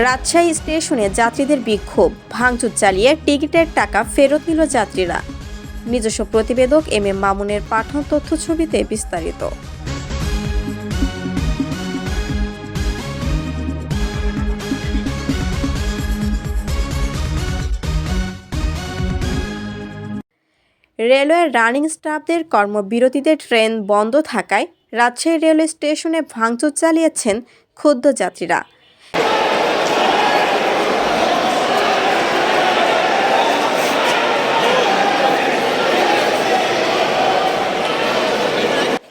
রাজশাহী স্টেশনে যাত্রীদের বিক্ষোভ, ভাঙচুর চালিয়ে টিকিটের টাকা ফেরত নিল যাত্রীরা। নিজস্ব প্রতিবেদক এম এম মামুনের পাঠানো তথ্য ছবিতে বিস্তারিত। রেলওয়ের রানিং স্টাফদের কর্মবিরতিতে ট্রেন বন্ধ থাকায় রাজশাহী রেলওয়ে স্টেশনে ভাঙচুর চালিয়েছেন ক্ষুদ্র যাত্রীরা।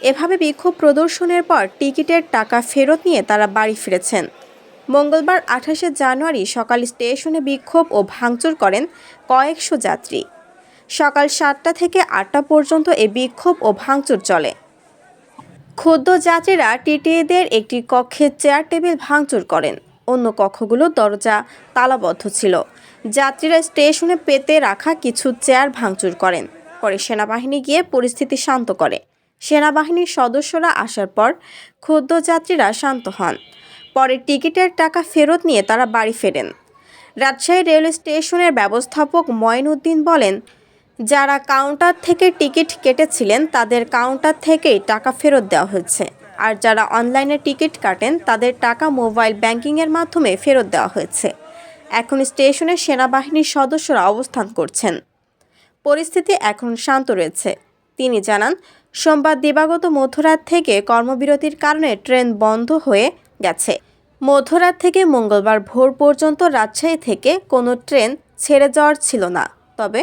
এভাবে বিক্ষোভ প্রদর্শনের পর টিকিটের টাকা ফেরত নিয়ে তারা বাড়ি ফিরেছেন। মঙ্গলবার আঠাশে জানুয়ারি সকাল স্টেশনে বিক্ষোভ ও ভাঙচুর করেন কয়েকশো যাত্রী। সকাল সাতটা থেকে আটটা পর্যন্ত এ বিক্ষোভ ও ভাঙচুর চলে। ক্ষুদ্র যাত্রীরা টিটিএদের একটি কক্ষে চেয়ার টেবিল ভাঙচুর করেন। অন্য কক্ষগুলো দরজা তালাবদ্ধ ছিল। যাত্রীরা স্টেশনে পেতে রাখা কিছু চেয়ার ভাঙচুর করেন। পরে সেনাবাহিনী গিয়ে পরিস্থিতি শান্ত করে। সেনাবাহিনীর সদস্যরা আসার পর ক্ষুদ্র যাত্রীরা শান্ত হন। পরে টিকিটের টাকা ফেরত নিয়ে তারা বাড়ি ফেরেন। রাজশাহী রেলওয়ে স্টেশনের ব্যবস্থাপক ময়নউদ্দিন বলেন, যারা কাউন্টার থেকে টিকিট কেটেছিলেন, তাদের কাউন্টার থেকেই টাকা ফেরত দেওয়া হয়েছে। আর যারা অনলাইনে টিকিট কাটেন, তাদের টাকা মোবাইল ব্যাংকিংয়ের মাধ্যমে ফেরত দেওয়া হয়েছে। এখন স্টেশনে সেনাবাহিনীর সদস্যরা অবস্থান করছেন। পরিস্থিতি এখন শান্ত রয়েছে। তিনি জানান সোমবার দিবাগত মধ্যরাত থেকে কর্মবিরতির কারণে ট্রেন বন্ধ হয়ে গেছে। মধ্যরাত থেকে মঙ্গলবার ভোর পর্যন্ত রাজশাহী থেকে কোনো ট্রেন ছেড়ে যাওয়ার ছিল না। তবে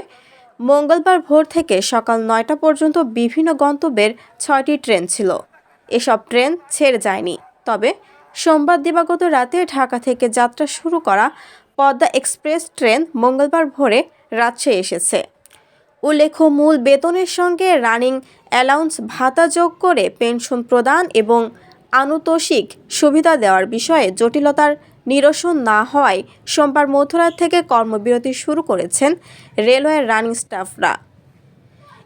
মঙ্গলবার ভোর থেকে সকাল নয়টা পর্যন্ত বিভিন্ন গন্তব্যের ছয়টি ট্রেন ছিল। এসব ট্রেন ছেড়ে যায়নি। তবে সোমবার দিবাগত রাতে ঢাকা থেকে যাত্রা শুরু করা পদ্মা এক্সপ্রেস ট্রেন মঙ্গলবার ভোরে রাজশাহী এসেছে। উল্লেখ্য মূল বেতনের সঙ্গে রানিং অ্যালাউন্স ভাতা যোগ করে পেনশন প্রদান এবং আনুতোষিক সুবিধা দেওয়ার বিষয়ে জটিলতার নিরসন না হওয়ায় সোমবার মধ্যরাত থেকে কর্মবিরতি শুরু করেছেন রেলওয়ের রানিং স্টাফরা।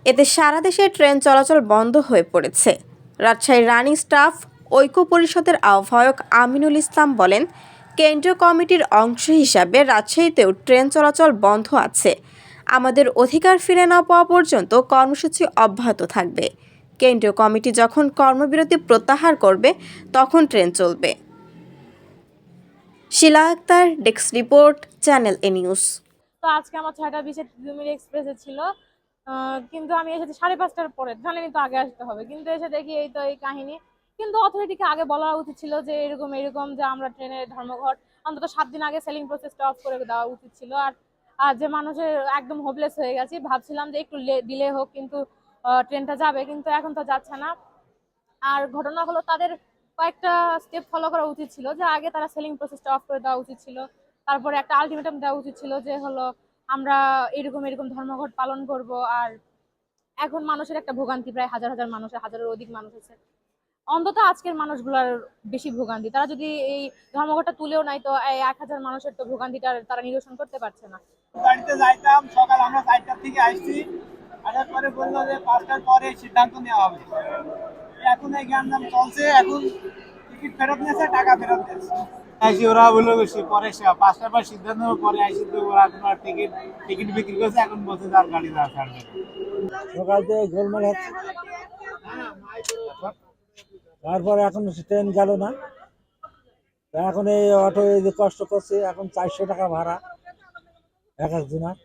এতে সারা দেশে ট্রেন চলাচল বন্ধ হয়ে পড়েছে। রাজশাহীর রানিং স্টাফ, ঐক্য পরিষদের আহ্বায়ক আমিনুল ইসলাম বলেন, কেন্দ্রীয় কমিটির অংশ হিসাবে রাজশাহীতেও ট্রেন চলাচল বন্ধ আছে। আমাদের অধিকার ফিরে না পাওয়া পর্যন্ত কর্মসূচি অব্যাহত থাকবে। কেন্দ্রীয় কমিটি যখন কর্মবিরতি প্রত্যাহার করবে, তখন ট্রেন চলবে। Shila Akter, desk report, channel A news. তো আজকে আমার ছয়টা বিশে ডুমির এক্সপ্রেসে ছিল। কিন্তু আমি এসেছি সাড়ে পাঁচটার পরে। জানেনি তো আগে আসতে হবে। কিন্তু এসে দেখি এই তো এই কাহিনী। কিন্তু অথরিটিকে আগে বলা উচিত ছিল যে এরকম এরকম যে আমরা ট্রেনের ধর্মঘট, অন্তত সাত দিন আগে সেলিং প্রসেসটা অফ করে দেওয়া উচিত ছিল। আর যে মানুষের একদম হোপলেস হয়ে গেছি, ভাবছিলাম যে একটু ডিলে হোক, কিন্তু ট্রেনটা যাবে, কিন্তু এখন তো যাচ্ছে না। আর ঘটনা হলো তাদের কয়েকটা স্টেপ ফলো করা উচিত ছিল, যে আগে তারা সেলিং প্রসেসটা অফ করে দেওয়া উচিত ছিল। তারপরে একটা আলটিমেটাম দেওয়া উচিত ছিল, যে হলো, আমরা এরকম এরকম ধর্মঘট পালন করব, আর এখন মানুষের একটা ভোগান্তি, প্রায় হাজার হাজার মানুষের হাজারের অধিক মানুষ আছে। অন্তত আজকের মানুষগুলোর বেশি ভোগান্তি। তারা যদি এই ধর্মঘটটা তুলেও নাই তো এই এক হাজার মানুষের তো ভোগান্তিটা তারা নিরসন করতে পারছে না। বাড়িতে যাইতাম সকাল আমরা চারটার থেকে আসছি। আসার পরে বলল যে পাঁচটার পরে সিদ্ধান্ত নেওয়া হবে। এখন এই জ্ঞানদাম চলছে এখন টিকিট ফেরত নিয়েছে টাকা ফেরত দিয়েছে। আইসি ওরা বলল বেশি পরে সে- পাঁচটার পর সিদ্ধান্ত নেওয়ার পরে আইসি তো ওরা তোমার টিকিট টিকিট বিক্রি করছে এখন বলছে তার গাড়ি যা ছাড়বে সকাল থেকে গোলমাল হচ্ছে। তারপরে এখন ট্রেন গেল না। এখন এই অটো এই কষ্ট করছে, এখন চারশো টাকা ভাড়া, এক একজনের